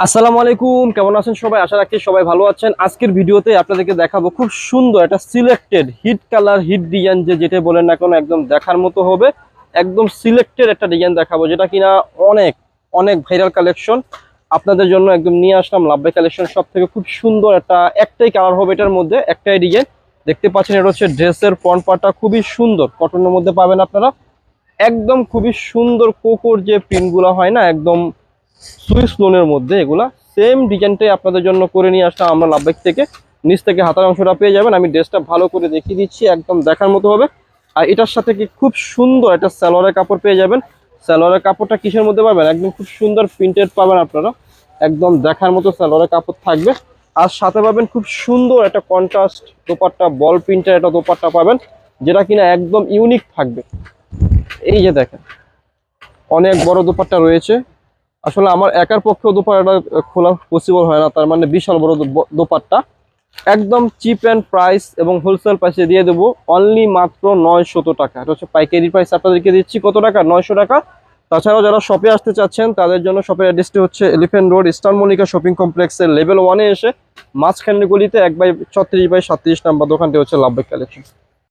আসসালামু আলাইকুম, কেমন আছেন সবাই? আশা রাখছি সবাই ভালো আছেন। আজকের ভিডিওতে আপনাদেরকে দেখাবো খুব সুন্দর একটা selected hit colour hit design যে যেটা বলেন না কোনো, একদম দেখার মতো হবে। একদম সিলেক্টেড একটা ডিজাইন দেখাবো, যেটা কিনা অনেক অনেক ভাইরাল কালেকশন আপনাদের জন্য একদম নিয়ে আসলাম লাভবে কালেকশন সব থেকে খুব সুন্দর একটা, একটাই কালার হবে এটার মধ্যে, একটাই ডিজাইন দেখতে পাচ্ছেন, এটা হচ্ছে ড্রেসের ফ্রন্ট পার্টটা খুবই সুন্দর। কটনের মধ্যে পাবেন আপনারা। একদম খুবই সুন্দর কোকোর যে প্রিন্টগুলো হয় না, একদম সুইস লোনের মধ্যে এগুলা সেম ডিজাইনটাই আপনাদের জন্য করে নিয়ে আসলাম আমরা লাভবাইক থেকে। নিচ থেকে হাতার অংশটা পেয়ে যাবেন, আমি ড্রেসটা ভালো করে দেখিয়ে দিচ্ছি, একদম দেখার মতো হবে। আর এটার সাথে কি খুব সুন্দর একটা স্যালোয়ারের কাপড় পেয়ে যাবেন। স্যালোয়ারের কাপড়টা কিসের মধ্যে পাবেন? একদম খুব সুন্দর প্রিন্টেড পাবেন আপনারা। একদম দেখার মতো স্যালোয়ারের কাপড় থাকবে। আর সাথে পাবেন খুব সুন্দর একটা কন্ট্রাস্ট দোপাট্টা বল প্রিন্টের একটা দোপাট্টা পাবেন, যেটা কিনা একদম ইউনিক থাকবে। এই যে দেখেন, অনেক বড় দোপাট্টা রয়েছে। আসলে আমার একার পক্ষেও দোপাট্টাটা খোলা পসিবল হয় না, তার মানে বিশাল বড় দোপাট্টা। একদম চিপ অ্যান্ড প্রাইস এবং হোলসেল প্রাইসে দিয়ে দেবো অনলি মাত্র নয়শত টাকা। এটা হচ্ছে পাইকারি প্রাইস আপনাদেরকে দিচ্ছি, কত টাকা? নয়শো টাকা। তাছাড়াও যারা শপে আসতে চাচ্ছেন, তাদের জন্য শপের অ্যাড্রেসটি হচ্ছে elephant road eastern Monica shopping কমপ্লেক্সের লেভেল ওয়ানে এসে, মাঝখানের গলিতে এক বাই ছত্রিশ বাই সাতত্রিশ নাম্বার দোকানটি হচ্ছে লাভবেক কালেকশন